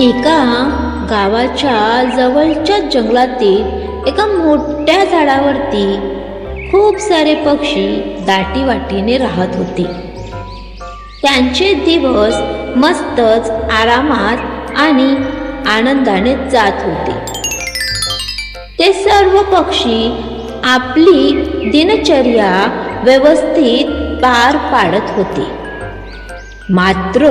एका गावाच्या जवळच्या जंगलातील एका मोठ्या झाडावरती खूप सारे पक्षी दाटी वाटीने राहत होते. त्यांचे दिवस मस्तच आरामात आणि आनंदाने जात होते. ते सर्व पक्षी आपली दिनचर्या व्यवस्थित पार पाडत होते. मात्र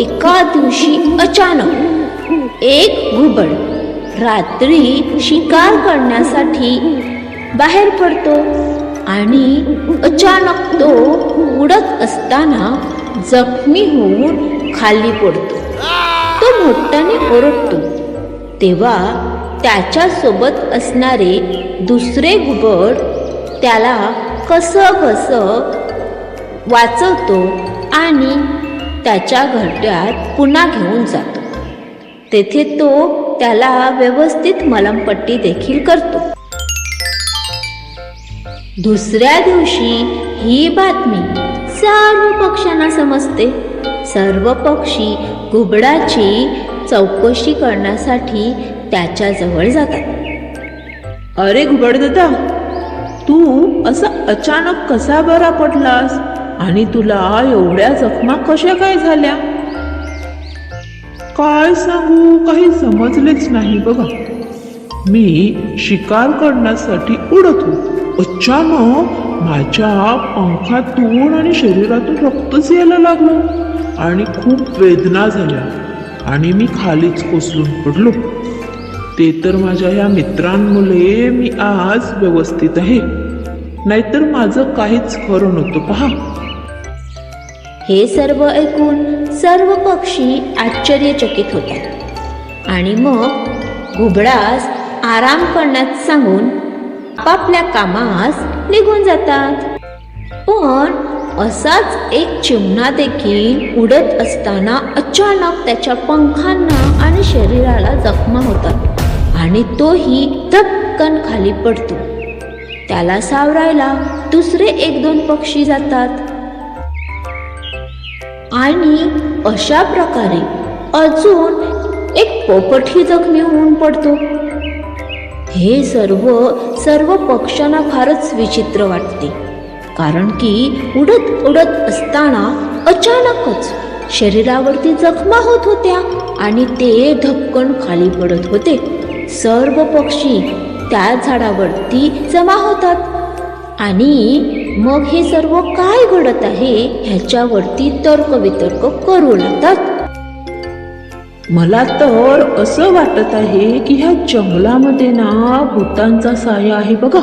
एका दिवशी अचानक एक घुबड रात्री शिकार करण्यासाठी बाहेर पडतो आणि अचानक तो उडत असताना जखमी होऊन खाली पडतो. तो मोठ्याने ओरडतो. तेव्हा त्याच्या सोबत असणारे दुसरे घुबड त्याला कसं कसं वाचवतो आणि त्याच्या घरट्यात पुन्हा घेऊन जातो. तेथे तो त्याला व्यवस्थित मलमपट्टी देखील करतो. दुसऱ्या दिवशी ही बातमी सर्व पक्ष्यांना समजते. सर्व पक्षी घुबडाची चौकशी करण्यासाठी त्याच्याजवळ जातात. अरे घुबड दादा तू असा अचानक कसा बरा पडलास? आणि तुला एवढ्या जखमा कशा काय झाल्या? काय सांगू? काही समजलेच नाही बघा. मी शिकार करण्यासाठी उडत होतो. अचानक माझ्या पंखातून आणि शरीरातून रक्तच यायला लागलं आणि खूप वेदना झाल्या. आणि मी खालीच कोसळून पडलो. ते तर माझ्या या मित्रांमुळे मी आज व्यवस्थित आहे. नाहीतर माझं काहीच खरं नव्हतं पहा. हे सर्व ऐकून सर्व पक्षी आश्चर्यचकित होतात आणि मग घुबडास आराम करण्यात सांगून आपापल्या कामास निघून जातात. पण असाच एक चिमणा देखील उडत असताना अचानक त्याच्या पंखांना आणि शरीराला जखमा होतात आणि तोही धपकन खाली पडतो. त्याला सावरायला दुसरे एक दोन पक्षी जातात. आणि अशा प्रकारे अजून एक पोपटही जखमी होऊन पडतो. हे सर्व सर्व पक्ष्यांना फारच विचित्र वाटते. कारण की उडत उडत असताना अचानकच शरीरावरती जखमा होत होत्या आणि ते धपकन खाली पडत होते. सर्व पक्षी त्या झाडावरती जमा होतात आणि मग हे सर्व काय घडत आहे ह्याच्यावरती तर्कवितर्क करू लागतात मला तर असं वाटत आहे की ह्या जंगलामध्ये ना भूतांचा साया आहे बघा.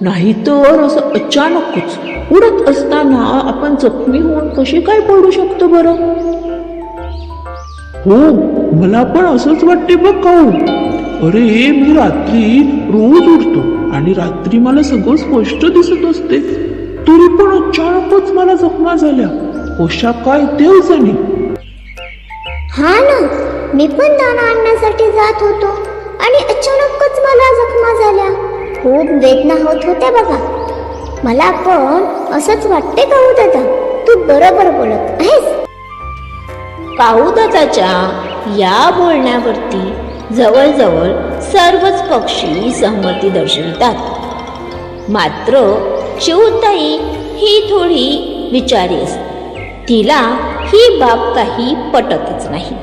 नाही तर असं अचानकच उडत असताना आपण जखमी होऊन कसे काय पडू शकतो बरं? हो मला पण असंच वाटते बघ काऊ अरे मी रात्री रोज उठतो आणि रात्री मला सगळं स्पष्ट दिसत असते. तरी पण अचानकच मला जखमा झाल्या. कशा काय ते जाणे हा ना मी पण दाणा आणण्यासाठी जात होतो आणि अचानकच मला जखमा झाल्या. खूप वेदना होत होत्या बघा. मला पण असंच वाटते का हो दादा. तू बरोबर बोलत आहेस. काऊदाताच्या या बोलण्यावरती जवळजवळ सर्वच पक्षी सहमती दर्शवितात. मात्र शिवताई ही थोडी विचारी असते. तिला ही बाब काही पटतच नाही.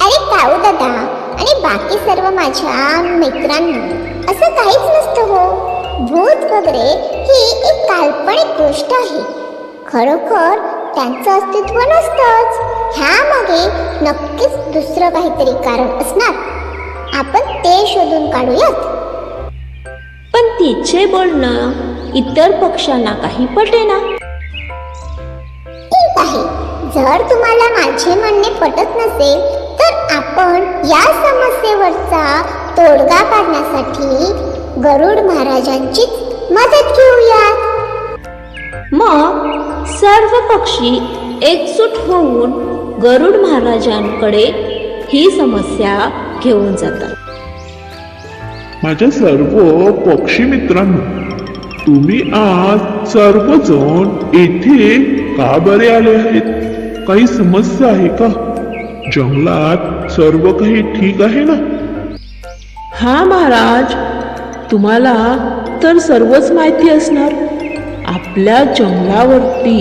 अरे काऊ दादा आणि बाकी सर्व माझ्या मित्रांना असं काहीच नसतं हो. भूत वगैरे ही एक काल्पनिक गोष्ट आहे. खरोखर त्यांचं अस्तित्व नसतंच. ह्यामागे नक्कीच दुसरं काहीतरी कारण असणार. आपण ते शोधून काढूयात. पण तिचे बोलणं इतर पक्ष्यांना काही पटेना ठीक आहे. जर तुम्हाला माझे म्हणणे पटत नसेल तर आपण या समस्येवरचा तोडगा काढण्यासाठी गरुड महाराजांचीच मदत घेऊयात. मग सर्व पक्षी एकजूट होऊन गरुड महाराजांकडे ही समस्या घेऊन जातात. माझ्या सर्व पक्षी मित्रांनो तुम्ही आज सर्वजण येथे का बरे आले आहेत? काही समस्या आहे का? जंगलात सर्व काही ठीक आहे ना? हा महाराज तुम्हाला तर सर्वच माहिती असणार. आपल्या जंगलावरती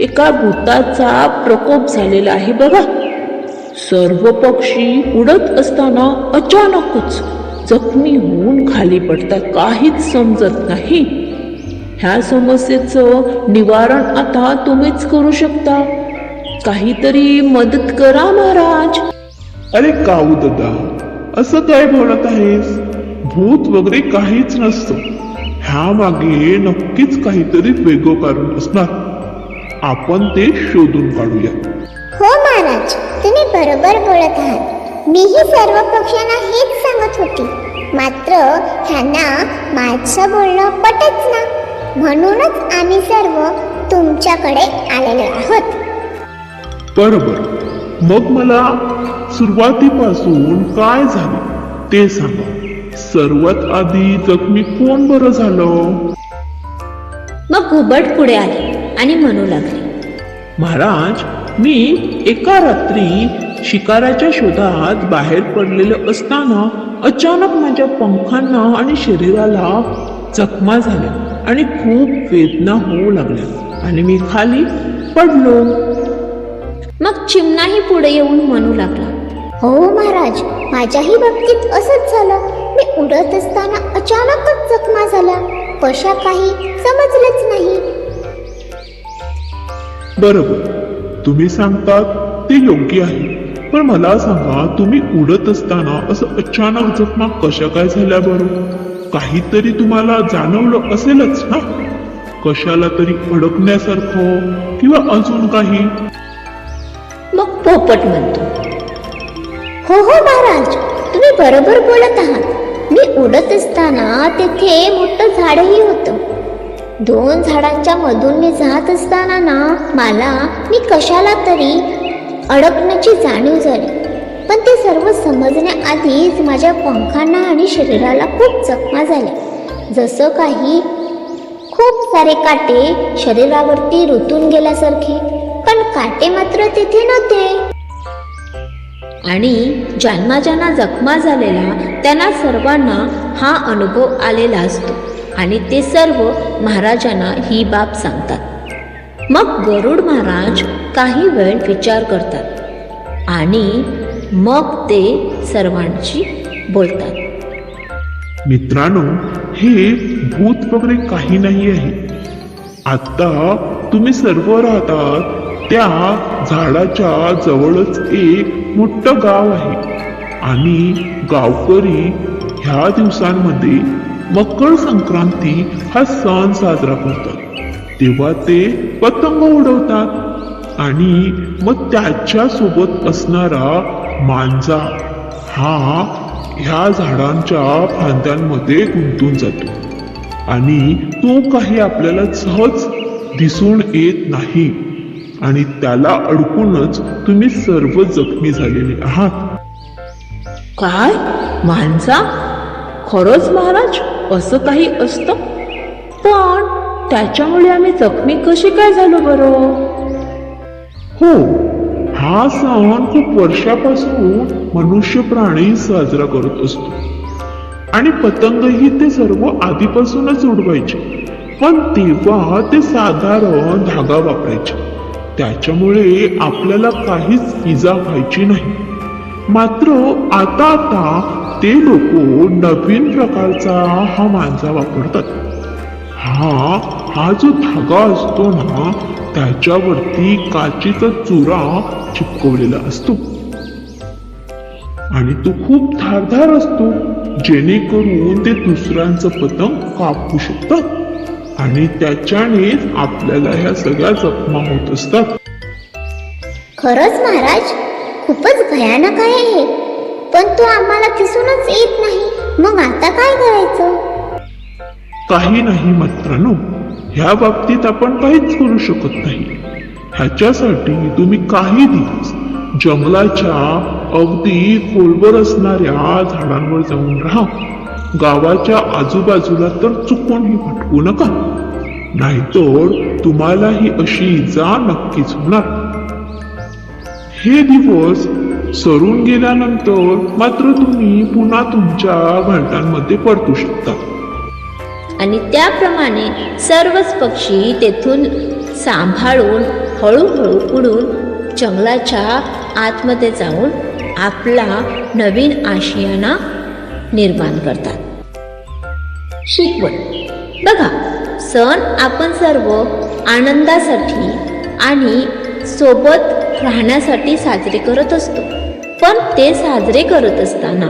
एका भूताचा प्रकोप झालेला आहे बघा. सर्व पक्षी उडत असताना अचानकच जखमी होऊन खाली पडतात. काहीच समजत नाही. ह्या समस्येचं निवारण आता तुम्हीच करू शकता. काहीतरी मदत करा महाराज. अरे काऊ दादा असं काय बोलत आहेस? भूत वगैरे काहीच नसतं. ह्या मागे नक्कीच काहीतरी वेगळं कारण असणार. आपण ते शोधून काढूया. हो महाराज. तुम्ही बरोबर बोलत आहात. मीही सर्व पक्ष्यांना हेच सांगत होती. मात्र ह्यांना माझं बोलणं पटत ना. म्हणूनच आम्ही सर्व तुमच्याकडे आलेलो आहोत. बरोबर. मग मला सुरुवातीपासून काय झाले ते सांगा. सर्वात आधी जखमी कोण बरं झालं? मग घुबड पुढे आले आणि म्हणू लागले महाराज मी एका रात्री शिकाराच्या शोधात बाहेर पडलेले असताना अचानक माझ्या पंखांना आणि शरीराला जखमा झाल्या आणि खूप वेदना होऊ लागल्या आणि मी खाली पडलो. मग चिमणाही पुढे येऊन म्हणू लागला हो महाराज माझ्याही बाबतीत असंच झालं. मी उडत असताना अचानकच जखमा झाल्या. कशा काही समजलंच नाही. बरोबर. तुम्ही सांगतात ते योग्य आहे. पण मला सांगा तुम्ही उडत असताना असं अचानक जखमा कशा काय झाल्या बरं? काहीतरी तुम्हाला जाणवलं असेलच ना? कशाला तरी अडकण्यासारखं किंवा अजून काही? मग पोपट म्हणतो. हो हो महाराज. तुम्ही बरोबर बोलत आहात. मी उडत असताना तेथे मोठं झाडही होतं. दोन झाडांच्या मधून मी जात असताना ना मला मी कशाला तरी अडकण्याची जाणीव झाली. पण ते सर्व समजण्याआधीच माझ्या पंखांना आणि शरीराला खूप जखमा झाल्या. जसं काही खूप सारे काटे शरीरावरती रुतून गेल्यासारखे पण काटे मात्र तिथे नव्हते. आणि ज्यांना ज्यांना जखमा झालेला त्यांना सर्वांना हा अनुभव आलेला असतो. आणि ते सर्व महाराजांना ही बाब सांगतात. मग गरुड महाराज काही वेळ विचार करतात आणि मग ते सर्वांशी बोलतात. मित्रांनो हे भूत वगैरे काही नाही आहे. आता तुम्ही सर्व राहतात त्या झाडाच्या जवळच एक मोठं गाव आहे. आणि गावकरी ह्या दिवसांमध्ये मकर संक्रांती हा सण साजरा करतात तेव्हा ते पतंग उडवतात आणि मग त्याच्या सोबत असणारा मांजा हा ह्या झाडांच्या फांद्यांमध्ये गुंतून जातो. आणि तो काही आपल्याला सहज दिसून येत नाही. आणि त्याला अडकूनच तुम्ही सर्व जखमी झालेले आहात. काय? माणसा खरंच महाराज असं काही असतं? पण त्याच्यामुळे आम्ही जखमी कशी काय झालो बरं? हो हा सण खूप वर्षापासून मनुष्य प्राणी साजरा करत असतो. आणि पतंगही ते सर्व आधीपासूनच उडवायचे. पण तेव्हा ते साधारण धागा वापरायचे. त्याच्यामुळे आपल्याला काहीच इजा व्हायची नाही. मात्र आता आता ते लोक नवीन प्रकारचा हा मांजा वापरतात. हा हा जो धागा असतो ना त्याच्यावरती काचेचा चुरा चिपकवलेला असतो. आणि तो खूप धारधार असतो जेणेकरून ते दुसऱ्यांचं पतंग कापू शकतात. आणि त्याच्यानेच आपल्याला ह्या सगळ्या जखमा होत असतात. खरंच महाराज खूपच भयानक आहे हे. पण तो आम्हाला दिसूनच येत नाही. मग आता काय करायचं? काही नाही मित्रांनो ह्या बाबतीत आपण काहीच करू शकत नाही. ह्याच्यासाठी तुम्ही काही दिवस जंगलाच्या अगदी खोलवर असणाऱ्या झाडांवर जाऊन राहा. गावाच्या आजूबाजूला तर चुकूनही भटकू नका. नाहीतर तुम्हालाही अशी इजा नक्कीच होणार. हे दिवस सरून गेल्यानंतर मात्र तुम्ही पुन्हा तुमच्या घरट्यांमध्ये परतू शकता. आणि त्याप्रमाणे सर्वच पक्षी तेथून सांभाळून हळूहळू उडून जंगलाच्या आतमध्ये जाऊन आपला नवीन आशियाना निर्माण करतात. शिकवण. बघा सण आपण सर्व आनंदासाठी आणि सोबत राहण्यासाठी साजरे करत असतो. पण ते साजरे करत असताना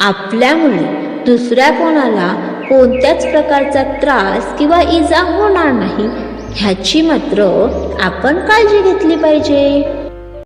आपल्यामुळे दुसऱ्या कोणाला कोणत्याच प्रकारचा त्रास किंवा इजा होणार नाही ह्याची मात्र आपण काळजी घेतली पाहिजे.